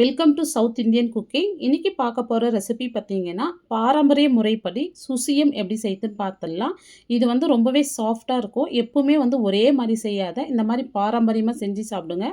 Welcome to south Indian cooking இன்றைக்கி பார்க்க போகிற ரெசிபி பார்த்தீங்கன்னா பாரம்பரிய முறைப்படி சுசியம் எப்படி செய்யுதுன்னு பார்த்துடலாம். இது வந்து ரொம்பவே சாஃப்டாக இருக்கும். எப்பவுமே வந்து ஒரே மாதிரி செய்யாத இந்த மாதிரி பாரம்பரியமாக செஞ்சு சாப்பிடுங்க.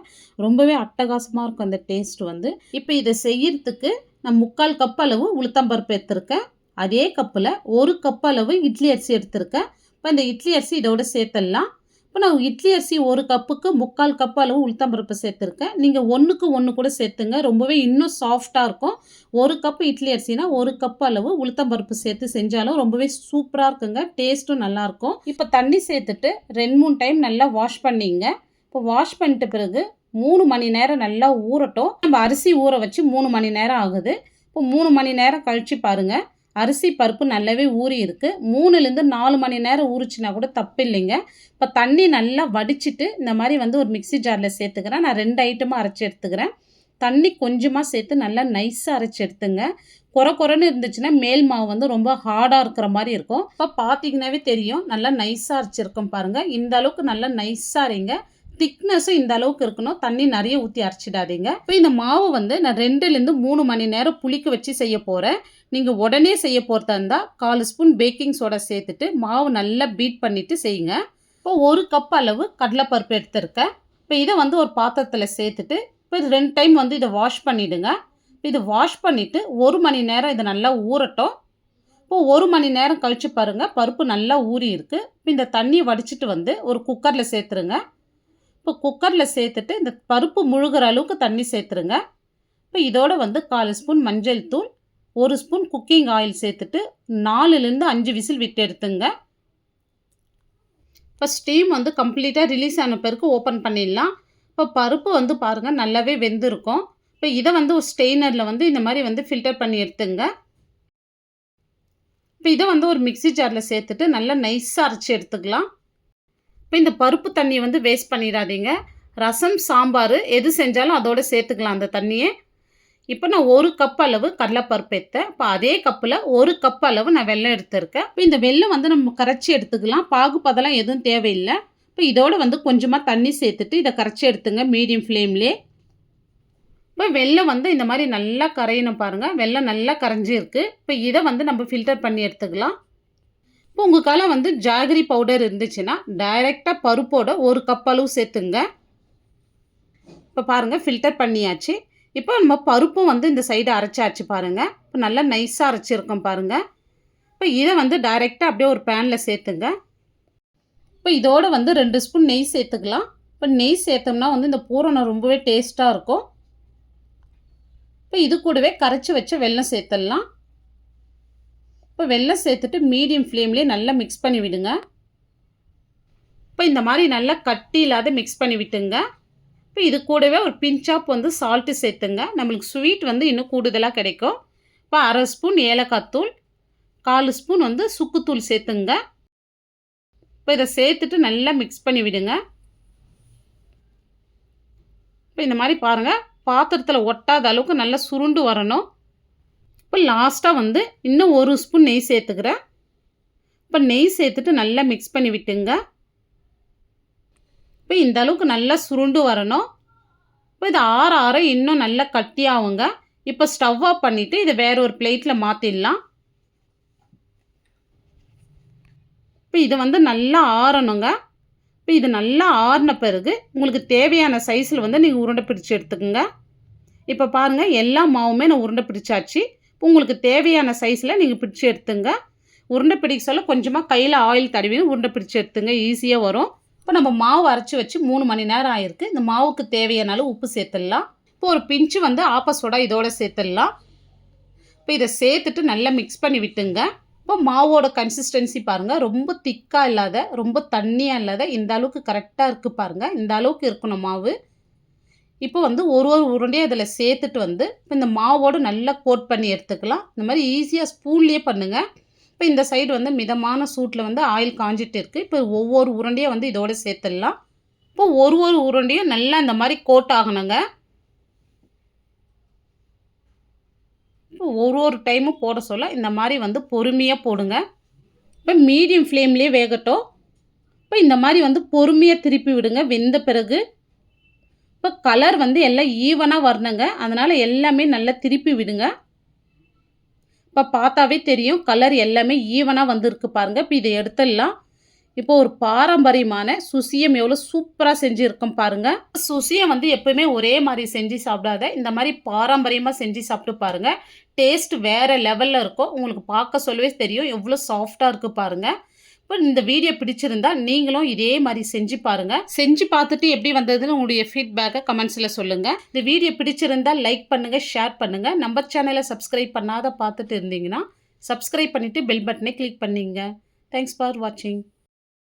ரொம்பவே அட்டகாசமாக இருக்கும் அந்த டேஸ்ட் வந்து. இப்போ இதை செய்யறதுக்கு நான் முக்கால் கப் அளவு உளுத்தம்பருப்பு எடுத்திருக்கேன். அதே கப்பில் ஒரு கப் அளவு இட்லி அரிசி எடுத்திருக்கேன். இப்போ இந்த இட்லி அரிசி இதோட சேர்த்துடலாம். இப்போ நான் இட்லி அரிசி ஒரு கப்புக்கு முக்கால் கப் அளவு உளுத்தம்பருப்பு சேர்த்துருக்கேன். நீங்கள் ஒன்றுக்கு ஒன்று கூட சேர்த்துங்க. ரொம்பவே இன்னும் சாஃப்டாக இருக்கும். ஒரு கப் இட்லி அரிசினா ஒரு கப் அளவு உளுத்தம்பருப்பு சேர்த்து செஞ்சாலும் ரொம்பவே சூப்பராக இருக்குங்க. டேஸ்ட்டும் நல்லாயிருக்கும் இப்போ தண்ணி சேர்த்துட்டு ரெண்டு மூணு டைம் நல்லா வாஷ் பண்ணிங்க. இப்போ வாஷ் பண்ணிட்ட பிறகு மூணு மணி நேரம் நல்லா ஊறட்டும். நம்ம அரிசி ஊற வச்சு மூணு மணி நேரம் ஆகுது. இப்போ மூணு மணி நேரம் கழித்து பாருங்கள் அரிசி பருப்பு நல்லாவே ஊறி இருக்குது மூணுலேருந்து நாலு மணி நேரம் ஊறிச்சுனா கூட தப்பு இல்லைங்க இப்போ தண்ணி நல்லா வடிச்சிட்டு இந்த மாதிரி வந்து ஒரு மிக்ஸி ஜாரில் சேர்த்துக்கிறேன். நான் ரெண்டு ஐட்டமாக அரைச்சி எடுத்துக்கிறேன். தண்ணி கொஞ்சமாக சேர்த்து நல்லா நைஸாக அரைச்சி எடுத்துங்க. குறை குறைன்னு இருந்துச்சுன்னா மேல் மாவு வந்து ரொம்ப ஹார்டாக இருக்கிற மாதிரி இருக்கும். இப்போ பார்த்தீங்கன்னாவே தெரியும். நல்லா நைஸாக அரைச்சிருக்கோம் பாருங்கள் இந்த அளவுக்கு நல்லா நைஸாக இருங்க திக்னஸும் இந்த அளவுக்கு இருக்கணும். தண்ணி நிறைய ஊற்றி அரைச்சிடாதீங்க. இப்போ இந்த மாவு வந்து நான் ரெண்டுலேருந்து மூணு மணி நேரம் புளிக்க வச்சு செய்ய போகிறேன் நீங்கள் உடனே செய்ய போகிறதா இருந்தால் கால் ஸ்பூன் பேக்கிங் சோடா சேர்த்துட்டு மாவு நல்லா பீட் பண்ணிவிட்டு செய்யுங்க. இப்போ ஒரு கப் அளவு கடலைப்பருப்பு எடுத்திருக்கேன். இப்போ இதை வந்து ஒரு பாத்திரத்தில் சேர்த்துட்டு இப்போ இது ரெண்டு டைம் வந்து இதை வாஷ் பண்ணிவிடுங்க இது வாஷ் பண்ணிவிட்டு ஒரு மணி நேரம் இதை நல்லா ஊறட்டும். இப்போ ஒரு மணி நேரம் கழித்து பாருங்கள் பருப்பு நல்லா ஊறி இருக்குது இப்போ இந்த தண்ணியை வடிச்சிட்டு வந்து ஒரு குக்கரில் சேர்த்துருங்க. இப்போ குக்கரில் சேர்த்துட்டு இந்த பருப்பு முழுகிற அளவுக்கு தண்ணி சேர்த்துருங்க. இப்போ இதோடு வந்து கால் ஸ்பூன் மஞ்சள் தூள் ஒரு ஸ்பூன் குக்கிங் ஆயில் சேர்த்துட்டு நாலுலேருந்து அஞ்சு விசில் விட்டு எடுத்துங்க. இப்போ ஸ்டீம் வந்து கம்ப்ளீட்டாக ரிலீஸ் ஆன பிறகு ஓப்பன் பண்ணிடலாம். இப்போ பருப்பு வந்து பாருங்கள் நல்லாவே வெந்திருக்கும். இப்போ இதை வந்து ஒரு ஸ்டெய்னரில் வந்து இந்த மாதிரி வந்து ஃபில்டர் பண்ணி எடுத்துங்க. இப்போ இதை வந்து ஒரு மிக்ஸி ஜாரில் சேர்த்துட்டு நல்லா நைஸாக அரைச்சி எடுத்துக்கலாம். இப்போ இந்த பருப்பு தண்ணியை வந்து வேஸ்ட் பண்ணிடாதீங்க. ரசம் சாம்பார் எது செஞ்சாலும் அதோடு சேர்த்துக்கலாம் அந்த தண்ணியை. இப்போ நான் ஒரு கப் அளவு கடலைப்பருப்பு எடுத்தேன். இப்போ அதே கப்பில் ஒரு கப் அளவு நான் வெள்ளம் எடுத்திருக்கேன். இப்போ இந்த வெல்லம் வந்து நம்ம கரைச்சி எடுத்துக்கலாம். பாகுபதெல்லாம் எதுவும் தேவையில்லை. இப்போ இதோடு வந்து கொஞ்சமாக தண்ணி சேர்த்துட்டு இதை கரைச்சி எடுத்துங்க மீடியம் ஃப்ளேம்லேயே இப்போ வெள்ளம் வந்து இந்த மாதிரி நல்லா கரையணும் பாருங்கள் வெள்ளம் நல்லா கரைஞ்சிருக்கு. இப்போ இதை வந்து நம்ம ஃபில்டர் பண்ணி எடுத்துக்கலாம். இப்போ உங்கள் காலம் வந்து ஜாகரி பவுடர் இருந்துச்சுன்னா டைரெக்டாக பருப்போட ஒரு கப் அளவு சேர்த்துங்க. இப்போ பாருங்கள் ஃபில்டர் பண்ணியாச்சு. இப்போ நம்ம பருப்பும் வந்து இந்த சைடு அரைச்சாச்சு பாருங்கள் இப்போ நல்லா நைஸாக அரைச்சிருக்கோம் பாருங்கள் இப்போ இதை வந்து டைரெக்டாக அப்படியே ஒரு பேனில் சேர்த்துங்க. இப்போ இதோட வந்து ரெண்டு ஸ்பூன் நெய் சேர்த்துக்கலாம். இப்போ நெய் சேர்த்தோம்னா வந்து இந்த பூரணம் ரொம்பவே டேஸ்ட்டாக இருக்கும். இப்போ இது கூடவே கரைச்சி வச்ச வெல்லம் சேர்த்துடலாம். இப்போ வெள்ளம் சேர்த்துட்டு மீடியம் ஃப்ளேம்லேயே நல்லா மிக்ஸ் பண்ணி விடுங்க. இப்போ இந்த மாதிரி நல்லா கட்டி இல்லாத மிக்ஸ் பண்ணி விட்டுங்க. இப்போ இது கூடவே ஒரு பிஞ்சாப் வந்து சால்ட்டு சேர்த்துங்க. நம்மளுக்கு ஸ்வீட் வந்து இன்னும் கூடுதலாக கிடைக்கும். இப்போ அரை ஸ்பூன் ஏலக்காய் தூள் கால் ஸ்பூன் வந்து சுக்குத்தூள் சேர்த்துங்க. இப்போ இதை சேர்த்துட்டு நல்லா மிக்ஸ் பண்ணி விடுங்க. இப்போ இந்த மாதிரி பாருங்கள் பாத்திரத்தில் ஒட்டாத அளவுக்கு நல்லா சுருண்டு வரணும். இப்போ லாஸ்ட்டாக வந்து இன்னும் ஒரு ஸ்பூன் நெய் சேர்த்துக்கிறேன் இப்போ நெய் சேர்த்துட்டு நல்லா மிக்ஸ் பண்ணி விட்டுங்க. இப்போ இந்த அளவுக்கு நல்லா சுருண்டு வரணும். இப்போ இது ஆற ஆற இன்னும் நல்லா கட்டியாகுங்க இப்போ ஸ்டவ் ஆஃப் பண்ணிவிட்டு இதை வேற ஒரு பிளேட்டில் மாற்றிடலாம் இப்போ இது வந்து நல்லா ஆறணுங்க. இப்போ இது நல்லா ஆறின பிறகு உங்களுக்கு தேவையான சைஸில் வந்து நீங்கள் உருண்டை பிடிச்சி எடுத்துக்கோங்க. இப்போ பாருங்கள் எல்லா மாவுமே நான் உருண்டை பிடிச்சாச்சு. உங்களுக்கு தேவையான சைஸில் நீங்கள் பிடிச்சி எடுத்துங்க. உருண்டை பிடிக்க சொல்ல கொஞ்சமாக கையில் ஆயில் தடவி உருண்டை பிடிச்சி எடுத்துங்க. ஈஸியாக வரும். இப்போ நம்ம மாவு அரைச்சி வச்சு மூணு மணி நேரம் ஆயிருக்கு. இந்த மாவுக்கு தேவையான அளவு உப்பு சேர்த்துடலாம். இப்போ ஒரு பிஞ்சு வந்து ஆப்பசோடா இதோட சேர்த்துடலாம். இப்போ இதை சேர்த்துட்டு நல்லா மிக்ஸ் பண்ணி விட்டுங்க. இப்போ மாவோட கன்சிஸ்டன்சி பாருங்கள் ரொம்ப திக்காக இல்லாத ரொம்ப தண்ணியாக இல்லாத இந்த அளவுக்கு கரெக்டாக இருக்குது பாருங்கள் இந்த அளவுக்கு இருக்கணும் மாவு. இப்போ வந்து ஒரு ஒரு உருண்டையும் அதில் சேர்த்துட்டு வந்து இப்போ இந்த மாவோடு நல்லா கோட் பண்ணி எடுத்துக்கலாம். இந்த மாதிரி ஈஸியாக ஸ்பூன்லேயே பண்ணுங்கள் இப்போ இந்த சைடு வந்து மிதமான சூட்டில் வந்து ஆயில் காஞ்சிட்டு இருக்குது இப்போ ஒவ்வொரு உருண்டையும் வந்து இதோடு சேர்த்துடலாம். இப்போ ஒரு ஒரு உருண்டையும் நல்லா இந்த மாதிரி கோட் ஆகணுங்க. இப்போ ஒரு ஒரு டைமும் போட சொல்ல இந்த மாதிரி வந்து பொறுமையாக போடுங்க. இப்போ மீடியம் ஃப்ளேம்லேயே வேகட்டும். இப்போ இந்த மாதிரி வந்து பொறுமையாக திருப்பி விடுங்க. வெந்த பிறகு இப்போ கலர் வந்து எல்லாம் ஈவனாக வரணுங்க. அதனால் எல்லாமே நல்லா திருப்பி விடுங்க. இப்போ பார்த்தாவே தெரியும் கலர் எல்லாமே ஈவனாக வந்திருக்கு பாருங்கள் இப்போ இதை எடுத்துடலாம். இப்போ ஒரு பாரம்பரியமான சுசியம் எவ்வளோ சூப்பராக செஞ்சுருக்கோம் பாருங்கள் சுசியம் வந்து எப்பவுமே ஒரே மாதிரி செஞ்சு சாப்பிடாத இந்த மாதிரி பாரம்பரியமாக செஞ்சு சாப்பிட்டு பாருங்கள் டேஸ்ட் வேறு லெவலில் இருக்கும். உங்களுக்கு பார்க்க சொல்லவே தெரியும். எவ்வளோ சாஃப்டாக இருக்குது பாருங்கள் இப்போ இந்த வீடியோ பிடிச்சிருந்தா நீங்களும் இதே மாதிரி செஞ்சு பாருங்க. செஞ்சு பார்த்துட்டு எப்படி வந்ததுன்னு உங்களுடைய ஃபீட்பேக்கை கமெண்ட்ஸில் சொல்லுங்க. இந்த வீடியோ பிடிச்சிருந்தா லைக் பண்ணுங்க ஷேர் பண்ணுங்க. நம்ம சேனலை சப்ஸ்கிரைப் பண்ணாத பார்த்துட்டு இருந்தீங்கன்னா சப்ஸ்கிரைப் பண்ணிவிட்டு பெல் பட்டனை கிளிக் பண்ணிங்க. தேங்க்ஸ் ஃபார் வாட்சிங்